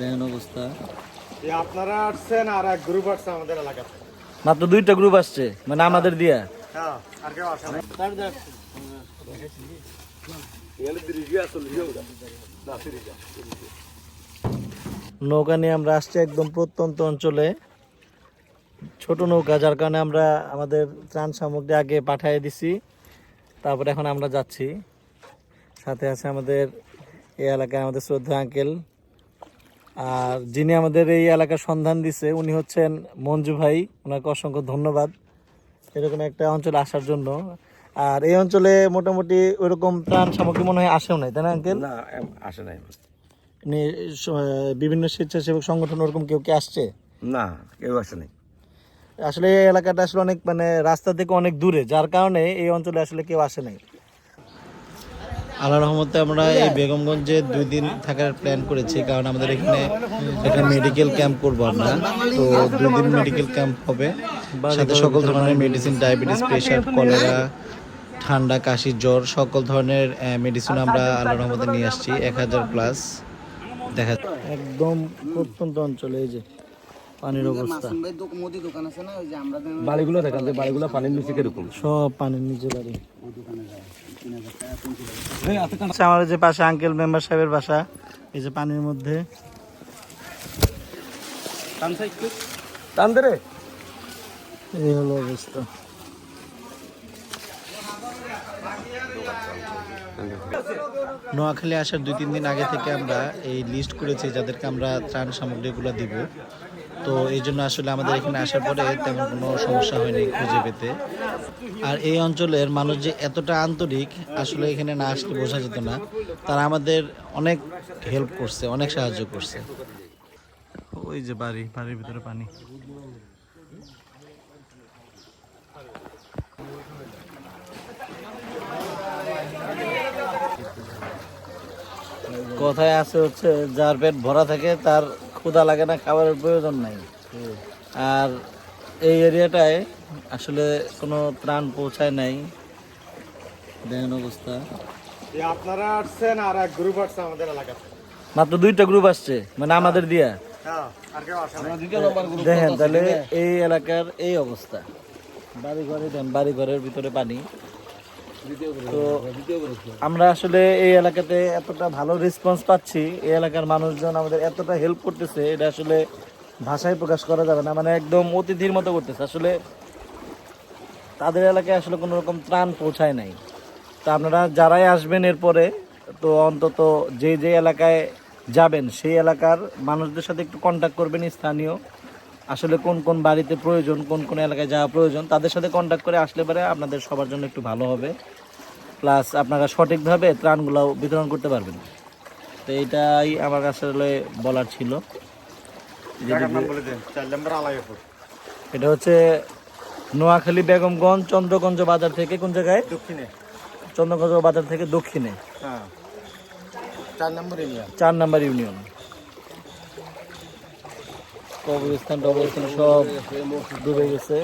দেখেন অবস্থা। আপনারা আসছেন আর এক গ্রুপ আসছে আমাদের এলাকাতে। মাত্র দুইটা গ্রুপ আসছে মানে আমাদের দিয়া। হ্যাঁ আর কেউ আসে নৌকা নিয়ে আমরা আসছি একদম প্রত্যন্ত অঞ্চলে। ছোট নৌকা যার কারণে আমরা আমাদের ত্রাণ সামগ্রী আগে পাঠিয়ে দিছি। তারপরে এখন আমরা যাচ্ছি। সাথে আছে আমাদের এই এলাকায় আমাদের শ্রদ্ধা আঙ্কেল আর যিনি আমাদের এই এলাকার সন্ধান দিছে উনি হচ্ছেন মঞ্জু ভাই। ওনাকে অসংখ্য ধন্যবাদ। এরকম একটা অঞ্চলে আসার জন্য। আর এই অঞ্চলে মোটামুটি ওইরকম ত্রাণ সামগ্রী মনে হয় আসেও নাই তাই না আঙ্কেল? না আসে নাই। মানে স- বিভিন্ন স্বেচ্ছাসেবক সংগঠন ওরকম কেউ কি আসছে? না কেউ আসে নাই। আসলে এই এলাকাটা আসলে অনেক মানে রাস্তা থেকে অনেক দূরে যার কারণে এই অঞ্চলে আসলে কেউ আসে নাই। আল্লাহ রহমতে আমরা এই বেগমগঞ্জে দুই দিন থাকার প্ল্যান করেছি কারণ আমাদের এখানে একটা মেডিকেল ক্যাম্প করব আমরা। তো দুই দিন মেডিকেল ক্যাম্প হবে। সাথে সকল ধরনের মেডিসিন ডায়াবেটিস প্রেশার কলেরা ঠান্ডা কাশি জ্বর সকল ধরনের মেডিসিন আমরা আল্লাহ রহমতে নিয়ে আসছি এক হাজার প্লাস দেখা একদম প্রত্যন্ত অঞ্চলে এই যে। পানির অবস্থা। মুদি দোকান আছে না ওই যে আমরা বাড়িগুলো দেখান যে বাড়িগুলো পানির নিচে কীরকম? সব পানির নিচে বাড়ি। আমার যে পাশে আঙ্কেল মেম্বার সাহেবের বাসা এই যে পানির মধ্যে। এই হলো অবস্থা। নোয়াখালী আসার দুই তিন দিন আগে থেকে আমরা এই লিস্ট করেছি যাদেরকে আমরা ত্রাণ সামগ্রীগুলো দিব। তো এই জন্য আসলে আমাদের এখানে আসার পরে তেমন কোনো সমস্যা হয়নি খুঁজে পেতে। আর এই অঞ্চলের মানুষ যে এতটা আন্তরিক আসলে এখানে না আসলে বোঝা যেত না। তারা আমাদের অনেক হেল্প করছে অনেক সাহায্য করছে। ওই যে বাড়ি বাড়ির ভিতরে পানি। কথায় আছে হচ্ছে যার পেট ভরা থাকে তার ক্ষুধা লাগে না খাবারের প্রয়োজন নাই। আর এই এরিয়াটায় আসলে কোনো ত্রাণ পৌঁছায় নাই। দেখেন অবস্থা। আপনারা আসছেন আর এক গ্রুপ আসছে আমাদের এলাকাতে। মাত্র দুইটা গ্রুপ আসছে মানে আমাদের দিয়া। হ্যাঁ দেখেন তাহলে এই এলাকার এই অবস্থা। বাড়ি ঘরে দেন বাড়ি ঘরের ভিতরে পানি। তো আমরা আসলে এই এলাকাতে এতটা ভালো রেসপন্স পাচ্ছি। এই এলাকার মানুষজন আমাদের এতটা হেল্প করতেছে, এটা আসলে ভাষায় প্রকাশ করা যাবে না মানে একদম অতিথির মতো করতেছে। আসলে তাদের এলাকায় আসলে কোনো রকম ত্রাণ পৌঁছায় নাই। তা আপনারা যারাই আসবেন এরপরে, তো অন্তত যে যে এলাকায় যাবেন, সেই এলাকার মানুষদের সাথে একটু কন্ট্যাক্ট করবেন স্থানীয়। আসলে কোন কোন বাড়িতে প্রয়োজন কোন কোন এলাকায় যাওয়া প্রয়োজন তাদের সাথে কন্ট্যাক্ট করে আসলে পরে আপনাদের সবার জন্য একটু ভালো হবে। প্লাস আপনারা সঠিকভাবে ত্রাণগুলো বিতরণ করতে পারবেন। তো এইটাই আমার কাছে আসলে বলার ছিল। এটা হচ্ছে নোয়াখালী বেগমগঞ্জ চন্দ্রগঞ্জ বাজার থেকে কোন জায়গায়? দক্ষিণে। চন্দ্রগঞ্জ বাজার থেকে দক্ষিণে। হ্যাঁ। চার নম্বর এরিয়া চার নাম্বার ইউনিয়ন। কবরস্থান টবরস্থান সব ডুবে গেছে।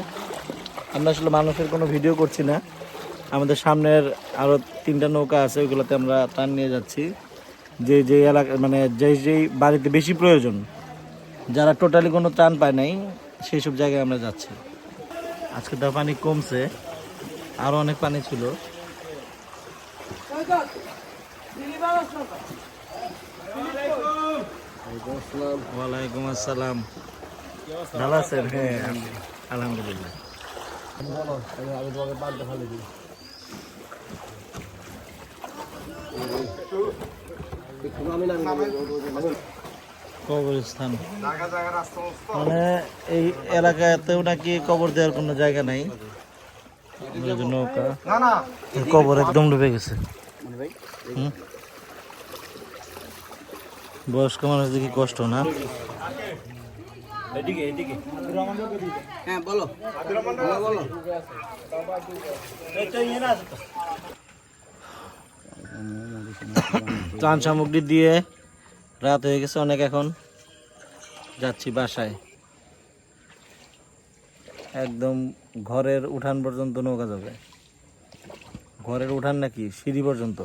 আমরা আসলে মানুষের কোনো ভিডিও করছি না। আমাদের সামনের আরও তিনটা নৌকা আছে, ওইগুলোতে আমরা টান নিয়ে যাচ্ছি। যে যে এলাকা মানে যেই যেই বাড়িতে বেশি প্রয়োজন, যারা টোটালি কোনো ত্রাণ পায় নাই, সেই সব জায়গায় আমরা যাচ্ছি। আজকে তো পানি কমছে, আরও অনেক পানি ছিল। ওয়ালাইকুম আসসালাম। ভালো আছেন? হ্যাঁ আলহামদুলিল্লাহ। কবরস্থান। জায়গা রাস্তা মস্ত মানে এই এলাকাতেও নাকি কবর দেওয়ার কোনো জায়গা নাই? নৌকা কবর একদম ডুবে গেছে। বয়স্ক মানুষ দেখি কষ্ট না? হ্যাঁ বলো বলো। ত্রাণ সামগ্রী দিয়ে রাত হয়ে গেছে অনেক এখন। যাচ্ছি বাসায়। একদম ঘরের উঠান পর্যন্ত নৌকা যাবে। ঘরের উঠান নাকি সিঁড়ি পর্যন্ত?